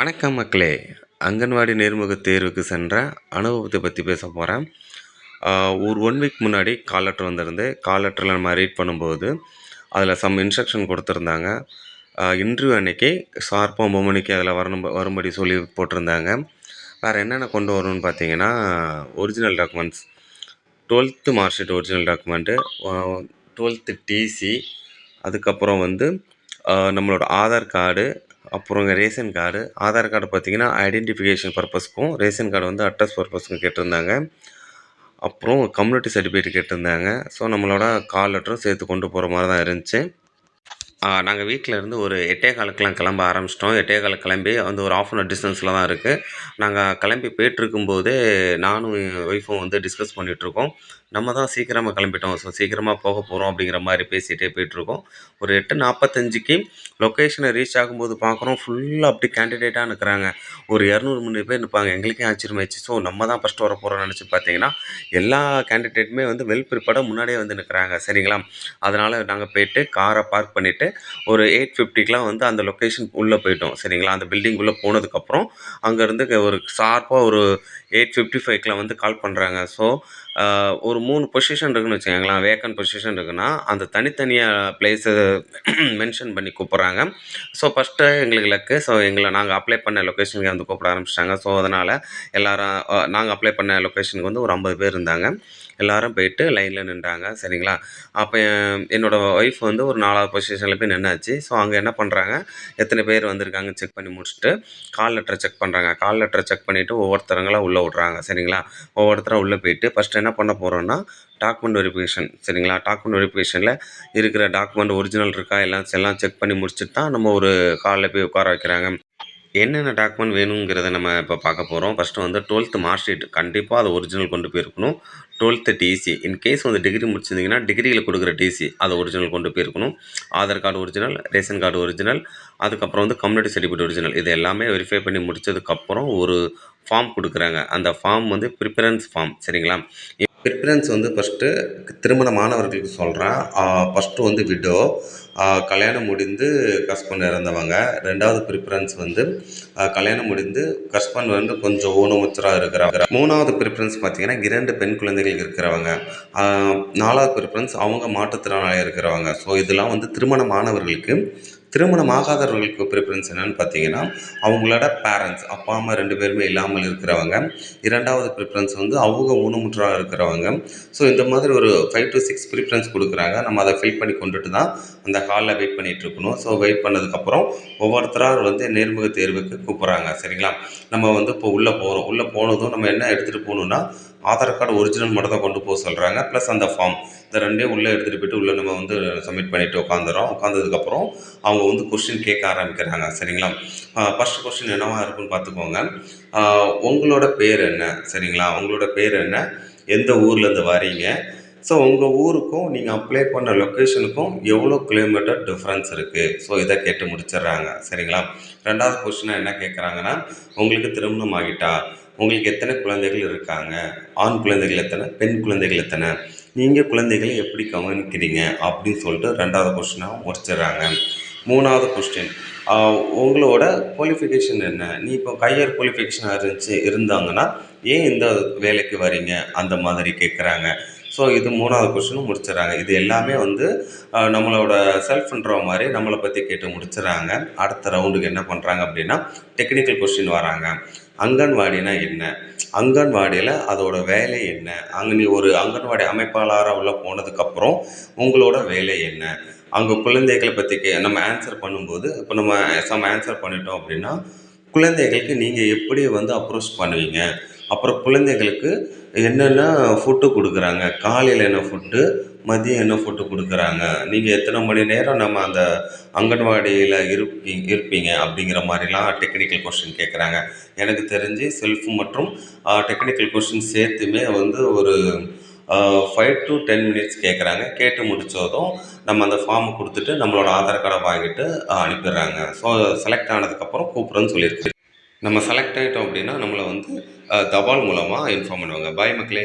வணக்கம் மக்களே. அங்கன்வாடி நேர்முக தேர்வுக்கு சென்ற அனுபவத்தை பற்றி பேச போகிறேன் ஒரு ஒன் வீக் முன்னாடி கால் லெட்டர் வந்திருந்து கால் லெட்டரில் நம்ம ரீட் பண்ணும்போது அதில் சம் இன்ஸ்ட்ரக்ஷன் கொடுத்துருந்தாங்க. இன்டர்வியூ அன்னைக்கு ஷார்ப்பாக ஒம்பது மணிக்கு அதில் வரணும் வரும்படி சொல்லி போட்டிருந்தாங்க. வேறு என்னென்ன கொண்டு வரணும்னு பார்த்தீங்கன்னா original documents twelfth mark sheet original document twelfth TC அதுக்கப்புறம் வந்து நம்மளோட ஆதார் கார்டு அப்புறம் ரேஷன் கார்டு ஆதார் கார்டு பார்த்திங்கன்னா ஐடென்டிஃபிகேஷன் பர்பஸ்க்கும் ரேஷன் கார்டு வந்து அட்ரஸ் பர்பஸ்க்கும் கேட்டிருந்தாங்க. அப்புறம் கம்யூனிட்டி சர்டிஃபிகேட் கேட்டிருந்தாங்க. ஸோ நம்மளோட கால் லெட்டரும் சேர்த்து கொண்டு போகிற மாதிரி தான் இருந்துச்சு. நாங்கள் வீட்டில் இருந்து ஒரு எட்டே காலுக்கெலாம் கிளம்ப ஆரம்பிச்சிட்டோம். எட்டே காலுக்கு கிளம்பி வந்து ஒரு ஆஃப் அன் ஹவர் டிஸ்டன்ஸில் தான் இருக்குது நாங்கள் கிளம்பி போயிட்டுருக்கும்போதே நானும் என் ஒய்ஃபும் வந்து டிஸ்கஸ் பண்ணிகிட்ருக்கோம் நம்ம தான் சீக்கிரமாக கிளம்பிட்டோம். ஸோ சீக்கிரமாக போக போகிறோம் அப்படிங்கிற மாதிரி பேசிகிட்டே போயிட்டுருக்கோம் ஒரு எட்டு நாற்பத்தஞ்சுக்கு லொக்கேஷனை ரீச் ஆகும்போது பார்க்குறோம் ஃபுல்லாக அப்படி கேண்டிடேட்டாக நிற்கிறாங்க ஒரு இரநூறு முந்நூறு பேர் நிற்பாங்க எங்களுக்கே ஆச்சரியமாயிடுச்சு. ஸோ நம்ம தான் ஃபஸ்ட்டு வர போகிறோம்னு நினச்சி பார்த்தீங்கன்னா எல்லா கேண்டிடேட்டுமே வந்து வெல் ப்ரிப்பேர்டாக முன்னாடியே வந்து நிற்கிறாங்க சரிங்களா? அதனால் நாங்கள் போயிட்டு காரை பார்க் பண்ணிவிட்டு ஒரு எயிட் ஃபிஃப்டிக்கெலாம் வந்து அந்த லொக்கேஷன் உள்ளே போயிட்டோம். சரிங்களா? அந்த பில்டிங் உள்ளே போனதுக்கப்புறம் அங்கேருந்து ஒரு ஷார்ப்பாக ஒரு எயிட் ஃபிஃப்டி ஃபைவ்க்கெலாம் வந்து கால் பண்ணுறாங்க ஸோ ஒரு மூணு பொசிஷன் இருக்குதுன்னு வச்சுக்கோங்களேன். வேக்கன்ட் பொசிஷன் இருக்குன்னா அந்த தனித்தனியாக ப்ளேஸு மென்ஷன் பண்ணி கூப்பிட்றாங்க. ஸோ ஃபஸ்ட்டு எங்களுக்கு லக்கு ஸோ எங்களை நாங்கள் அப்ளை பண்ண லொக்கேஷனுக்கு வந்து கூப்பிட ஆரம்பிச்சிட்டாங்க. ஸோ அதனால் எல்லோரும் நாங்கள் அப்ளை பண்ண லொக்கேஷனுக்கு வந்து ஒரு ஐம்பது பேர் இருந்தாங்க. எல்லோரும் போயிட்டு லைனில் நின்றாங்க. சரிங்களா? அப்போ என்னோடய ஒய்ஃப் வந்து ஒரு நாலாவது பொசிஷனில் போய் நின்னாச்சு. ஸோ அங்கே என்ன பண்ணுறாங்க எத்தனை பேர் வந்திருக்காங்க செக் பண்ணி முடிச்சுட்டு கால் லெட்டரை செக் பண்ணுறாங்க கால் லெட்டரை செக் பண்ணிவிட்டு ஒவ்வொருத்தரங்களாக உள்ளே விட்றாங்க. சரிங்களா? ஒவ்வொருத்தரும் உள்ளே போயிட்டு ஃபஸ்ட்டு என்ன பண்ண போகிறோன்னா டாக்குமெண்ட் வெரிஃபிகேஷன் சரிங்களா? டாக்குமெண்ட் வெரிஃபிகேஷனில் இருக்கிற டாக்குமெண்ட் ஒரிஜினல் இருக்கா? எல்லாம் எல்லாம் செக் பண்ணி முடிச்சுட்டு தான் நம்ம ஒரு காலில் போய் உட்கார வைக்கிறாங்க. என்னென்ன டாக்குமெண்ட் வேணுங்கிறத நம்ம இப்போ பார்க்க போகிறோம் ஃபஸ்ட்டு வந்து டுவெல்த்து மார்க் ஷீட் கண்டிப்பாக அது ஒரிஜினல் கொண்டு போயிருக்கணும். டுவெல்த்து டிசி இன்கேஸ் வந்து டிகிரி முடிச்சிருந்தீங்கன்னா டிகிரியில் கொடுக்குற டிசி அதை ஒரிஜினல் கொண்டு போயிருக்கணும். Aadhaar card original ration card original அதுக்கப்புறம் வந்து கம்யூனிட்டி சர்டிஃபிகேட் ஒரிஜினல் இது எல்லாமே வெரிஃபை பண்ணி முடித்ததுக்கப்புறம் ஒரு ஃபார்ம் கொடுக்குறாங்க. அந்த ஃபார்ம் வந்து ப்ரிஃபரன்ஸ் ஃபார்ம் சரிங்களா? ப்ரிஃபரன்ஸ் வந்து ஃபஸ்ட்டு திருமணமானவர்களுக்கு சொல்கிறேன் ஃபஸ்ட்டு வந்து விடோ கல்யாணம் முடிந்து ஹஸ்பண்ட் இறந்தவங்க. ரெண்டாவது ப்ரிஃபரன்ஸ் வந்து கல்யாணம் முடிந்து ஹஸ்பண்ட் வந்து கொஞ்சம் ஊனமுச்சராக இருக்கிறவங்க. மூணாவது ப்ரிஃபரன்ஸ் பார்த்தீங்கன்னா இரண்டு பெண் குழந்தைகள் இருக்கிறவங்க. நாலாவது ப்ரிஃபரன்ஸ் அவங்க மாற்றுத்திறனாளியாக இருக்கிறவங்க. ஸோ இதெல்லாம் வந்து திருமணமானவர்களுக்கு திருமணம் ஆகாதவர்களுக்கு ப்ரிஃபரன்ஸ் என்னென்னு பார்த்தீங்கன்னா அவங்களோட பேரண்ட்ஸ் அப்பா அம்மா ரெண்டு பேருமே இல்லாமல் இருக்கிறவங்க. இரண்டாவது ப்ரிஃபரன்ஸ் வந்து அவங்க ஊனமுற்றாக இருக்கிறவங்க. ஸோ இந்த மாதிரி ஒரு ஃபைவ் டு சிக்ஸ் ப்ரிஃபரன்ஸ் கொடுக்குறாங்க. நம்ம அதை ஃபில் பண்ணி கொண்டுட்டு தான் அந்த ஹாலில் வெயிட் பண்ணிகிட்டு இருக்கணும். ஸோ வெயிட் பண்ணதுக்கப்புறம் ஒவ்வொருத்தராக வந்து நேர்முக தேர்வுக்கு கூப்பிட்றாங்க. சரிங்களா? நம்ம வந்து இப்போ உள்ளே போகிறோம் உள்ளே போனதும் நம்ம என்ன எடுத்துகிட்டு போகணுன்னா ஆதார் கார்டு ஒரிஜினல் மட்டும் தான் கொண்டு போக சொல்கிறாங்க ப்ளஸ் அந்த ஃபார்ம் இந்த ரெண்டையும் உள்ளே எடுத்துகிட்டு போயிட்டு உள்ளே நம்ம வந்து சப்மிட் பண்ணிவிட்டு உட்காந்துறோம் உட்காந்ததுக்கப்புறம் அவங்க வந்து கொஸ்டின் கேட்க ஆரம்பிக்கிறாங்க. சரிங்களா? ஃபஸ்ட் கொஸ்டின் என்னவாக இருக்குன்னு பார்த்துக்கோங்க. உங்களோட பேர் என்ன? சரிங்களா? உங்களோட பேர் என்ன? எந்த ஊர்லேருந்து வரீங்க? ஸோ உங்கள் ஊருக்கும் நீங்கள் அப்ளை பண்ண லொக்கேஷனுக்கும் எவ்வளோ கிலோமீட்டர் டிஃப்ரென்ஸ் இருக்குது ஸோ இதை கேட்டு முடிச்சிடுறாங்க. சரிங்களா? ரெண்டாவது கொஸ்டினாக என்ன கேட்குறாங்கன்னா உங்களுக்கு திருமணம் ஆகிட்டா உங்களுக்கு எத்தனை குழந்தைகள் இருக்காங்க? ஆண் குழந்தைகள் எத்தனை? பெண் குழந்தைகள் எத்தனை? நீங்கள் குழந்தைகளை எப்படி கவனிக்கிறீங்க? அப்படின்னு சொல்லிட்டு ரெண்டாவது கொஸ்டினாக முடிச்சிடுறாங்க. மூணாவது கொஸ்டின் உங்களோட குவாலிஃபிகேஷன் என்ன? நீ இப்போ கையர் குவாலிஃபிகேஷனாக இருந்துச்சு இருந்தாங்கன்னா ஏன் இந்த வேலைக்கு வரீங்க அந்த மாதிரி கேட்குறாங்க ஸோ இது மூணாவது கொஸ்டினும் முடிச்சிடறாங்க. இது எல்லாமே வந்து நம்மளோட செல்ஃப்ன்ற மாதிரி நம்மளை பற்றி கேட்டு முடிச்சிடறாங்க. அடுத்த ரவுண்டுக்கு என்ன பண்ணுறாங்க அப்படின்னா டெக்னிக்கல் கொஸ்டின் வராங்க. அங்கன்வாடினா என்ன? அங்கன்வாடியில் அதோட வேலை என்ன? அங்கே நீ ஒரு அங்கன்வாடி அமைப்பாளராக உள்ள போனதுக்கப்புறம் உங்களோட வேலை என்ன? அங்கே குழந்தைகளை பற்றி கே நம்ம ஆன்சர் பண்ணும்போது இப்போ நம்ம சம் ஆன்சர் பண்ணிட்டோம் அப்படின்னா குழந்தைகளுக்கு நீங்கள் எப்படி வந்து அப்ரோச் பண்ணுவீங்க? அப்புறம் குழந்தைகளுக்கு என்னென்ன ஃபுட்டு கொடுக்குறாங்க? காலையில் என்ன ஃபுட்டு மதியம் என்ன ஃபுட்டு கொடுக்குறாங்க? நீங்கள் எத்தனை மணி நேரம் நம்ம அந்த அங்கன்வாடியில் இருப்பீ இருப்பீங்க அப்படிங்கிற மாதிரிலாம் டெக்னிக்கல் கொஷின் கேட்குறாங்க எனக்கு தெரிஞ்சு செல்ஃப் மற்றும் டெக்னிக்கல் கொஷின் சேர்த்துமே வந்து ஒரு ஃபைவ் டு டென் மினிட்ஸ் கேட்குறாங்க கேட்டு முடித்ததும் நம்ம அந்த ஃபார்மை கொடுத்துட்டு நம்மளோட ஆதார் கார்டை வாங்கிட்டு அனுப்பிடுறாங்க. ஸோ செலக்ட் ஆனதுக்கப்புறம் கூப்பிட்றேன்னு சொல்லியிருக்கு நம்ம செலக்ட் ஆகிட்டோம் அப்படின்னா நம்மளை வந்து தபால் மூலமாக இன்ஃபார்ம் பண்ணுவாங்க. பாய் மக்களே.